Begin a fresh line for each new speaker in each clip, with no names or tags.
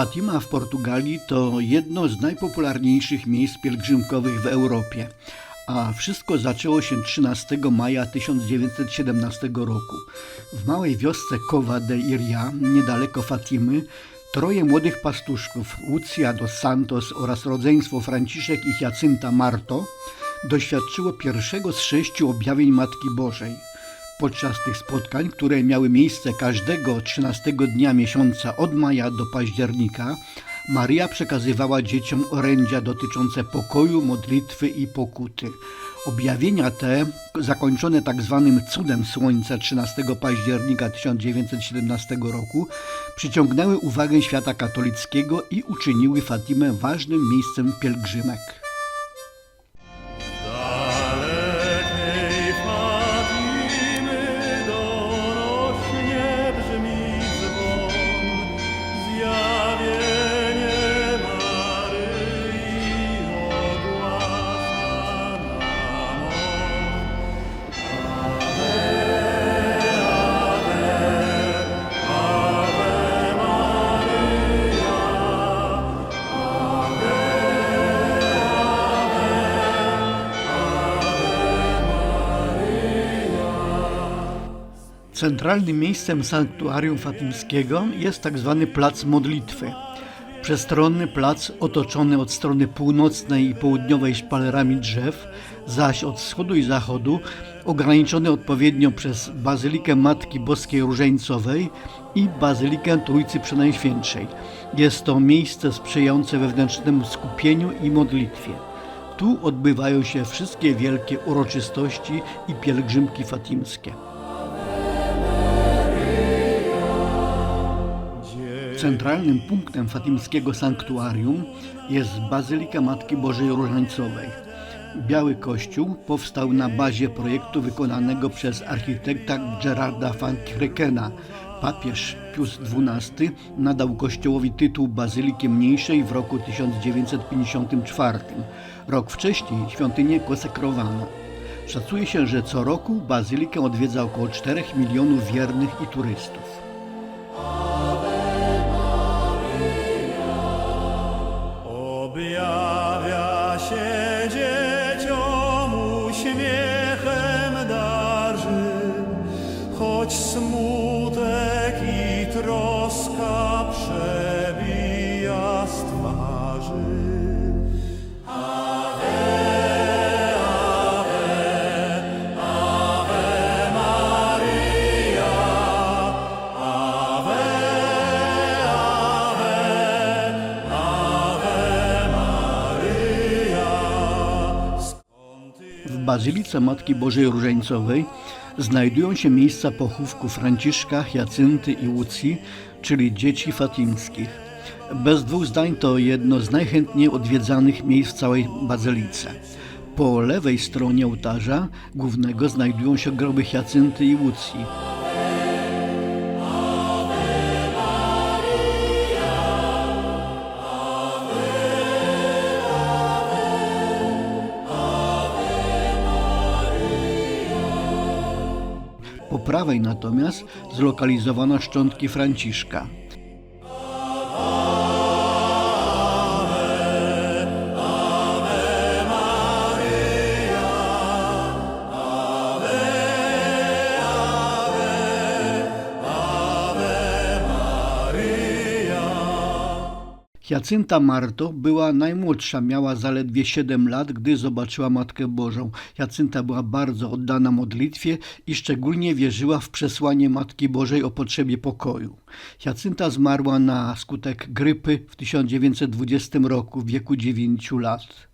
Fatima w Portugalii to jedno z najpopularniejszych miejsc pielgrzymkowych w Europie, a wszystko zaczęło się 13 maja 1917 roku. W małej wiosce Cova de Iria, niedaleko Fatimy, troje młodych pastuszków, Lucia dos Santos oraz rodzeństwo Franciszek i Jacynta Marto, doświadczyło pierwszego z sześciu objawień Matki Bożej. Podczas tych spotkań, które miały miejsce każdego 13 dnia miesiąca od maja do października, Maria przekazywała dzieciom orędzia dotyczące pokoju, modlitwy i pokuty. Objawienia te, zakończone tak zwanym cudem słońca 13 października 1917 roku, przyciągnęły uwagę świata katolickiego i uczyniły Fatimę ważnym miejscem pielgrzymek. Centralnym miejscem sanktuarium fatimskiego jest tak zwany plac modlitwy. Przestronny plac otoczony od strony północnej i południowej szpalerami drzew, zaś od wschodu i zachodu ograniczony odpowiednio przez Bazylikę Matki Boskiej Różańcowej i Bazylikę Trójcy Przenajświętszej. Jest to miejsce sprzyjające wewnętrznemu skupieniu i modlitwie. Tu odbywają się wszystkie wielkie uroczystości i pielgrzymki fatimskie. Centralnym punktem fatimskiego sanktuarium jest Bazylika Matki Bożej Różańcowej. Biały Kościół powstał na bazie projektu wykonanego przez architekta Gerarda van Krekena. Papież Pius XII nadał kościołowi tytuł Bazyliki Mniejszej w roku 1954. Rok wcześniej świątynię konsekrowano. Szacuje się, że co roku bazylikę odwiedza około 4 milionów wiernych i turystów. Bazylice Matki Bożej Różańcowej znajdują się miejsca pochówku Franciszka, Jacynty i Łucji, czyli dzieci fatimskich. Bez dwóch zdań to jedno z najchętniej odwiedzanych miejsc w całej bazylice. Po lewej stronie ołtarza głównego znajdują się groby Jacynty i Łucji. Prawej natomiast zlokalizowano szczątki Franciszka. Jacynta Marto była najmłodsza, miała zaledwie 7 lat, gdy zobaczyła Matkę Bożą. Jacynta była bardzo oddana modlitwie i szczególnie wierzyła w przesłanie Matki Bożej o potrzebie pokoju. Jacynta zmarła na skutek grypy w 1920 roku w wieku 9 lat.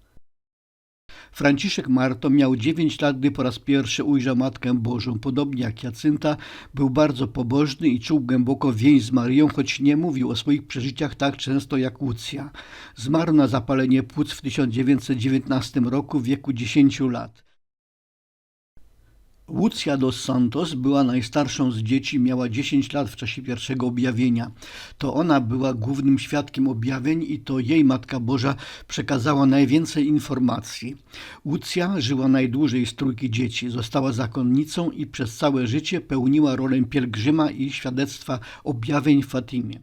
Franciszek Marto miał 9 lat, gdy po raz pierwszy ujrzał Matkę Bożą. Podobnie jak Jacynta, był bardzo pobożny i czuł głęboko więź z Marią, choć nie mówił o swoich przeżyciach tak często jak Łucja. Zmarł na zapalenie płuc w 1919 roku w wieku 10 lat. Lucia dos Santos była najstarszą z dzieci, miała 10 lat w czasie pierwszego objawienia. To ona była głównym świadkiem objawień i to jej Matka Boża przekazała najwięcej informacji. Lucja żyła najdłużej z trójki dzieci, została zakonnicą i przez całe życie pełniła rolę pielgrzyma i świadectwa objawień w Fatimie.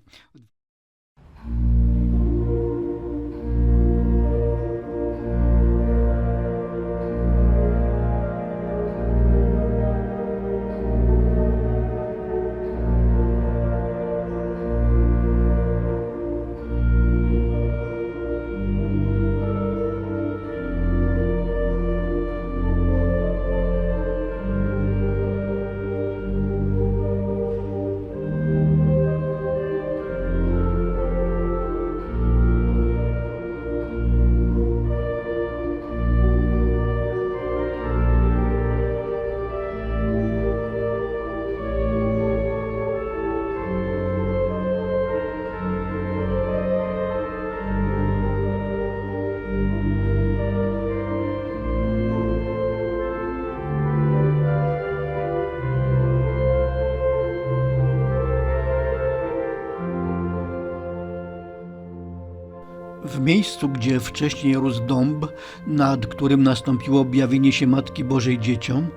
W miejscu, gdzie wcześniej rósł dąb, nad którym nastąpiło objawienie się Matki Bożej dzieciom,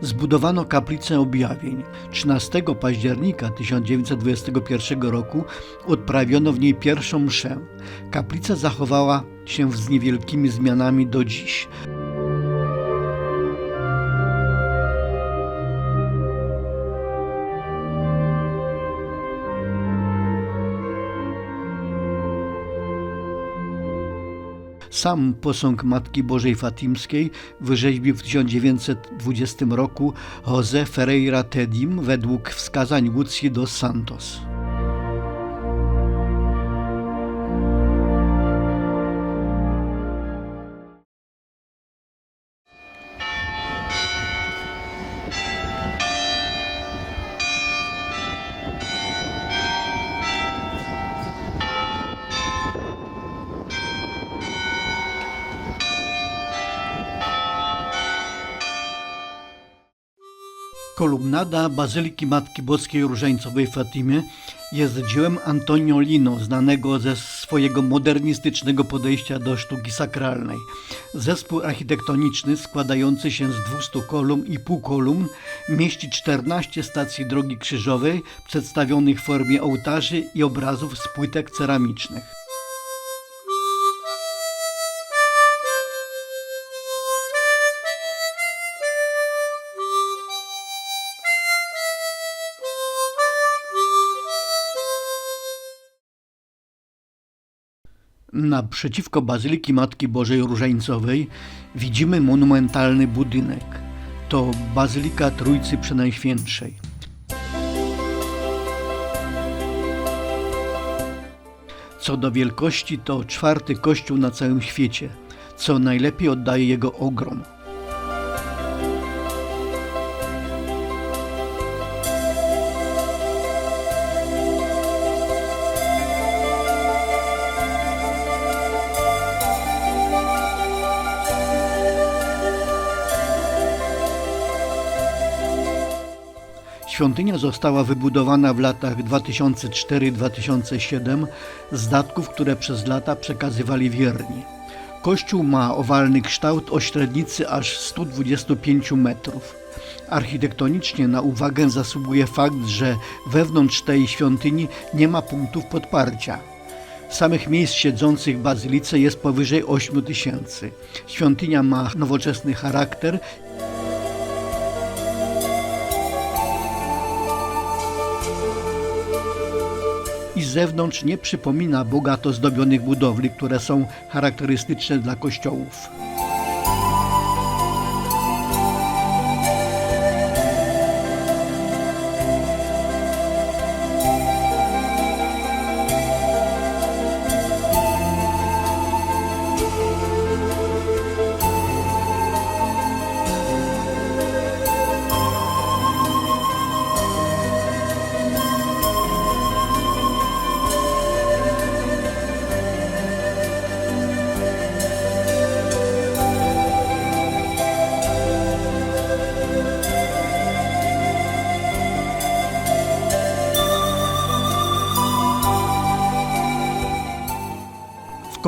zbudowano kaplicę objawień. 13 października 1921 roku odprawiono w niej pierwszą mszę. Kaplica zachowała się z niewielkimi zmianami do dziś. Sam posąg Matki Bożej Fatimskiej wyrzeźbił w 1920 roku José Ferreira Tedim według wskazań Lucji dos Santos. Kolumnada Bazyliki Matki Boskiej Różańcowej w Fatimie jest dziełem Antonio Lino, znanego ze swojego modernistycznego podejścia do sztuki sakralnej. Zespół architektoniczny składający się z 200 kolumn i półkolumn mieści 14 stacji drogi krzyżowej przedstawionych w formie ołtarzy i obrazów z płytek ceramicznych. Naprzeciwko Bazyliki Matki Bożej Różańcowej widzimy monumentalny budynek. To Bazylika Trójcy Przenajświętszej. Co do wielkości, to czwarty kościół na całym świecie, co najlepiej oddaje jego ogrom. Świątynia została wybudowana w latach 2004-2007 z datków, które przez lata przekazywali wierni. Kościół ma owalny kształt o średnicy aż 125 metrów. Architektonicznie na uwagę zasługuje fakt, że wewnątrz tej świątyni nie ma punktów podparcia. Samych miejsc siedzących w bazylice jest powyżej 8 tysięcy. Świątynia ma nowoczesny charakter zewnątrz nie przypomina bogato zdobionych budowli, które są charakterystyczne dla kościołów.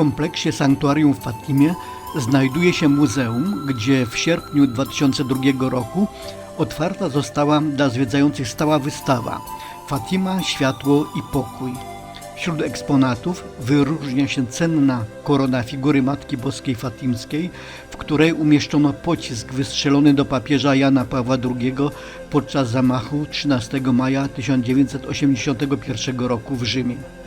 Kompleksie Sanktuarium w Fatimie znajduje się muzeum, gdzie w sierpniu 2002 roku otwarta została dla zwiedzających stała wystawa Fatima, światło i pokój. Wśród eksponatów wyróżnia się cenna korona figury Matki Boskiej Fatimskiej, w której umieszczono pocisk wystrzelony do papieża Jana Pawła II podczas zamachu 13 maja 1981 roku w Rzymie.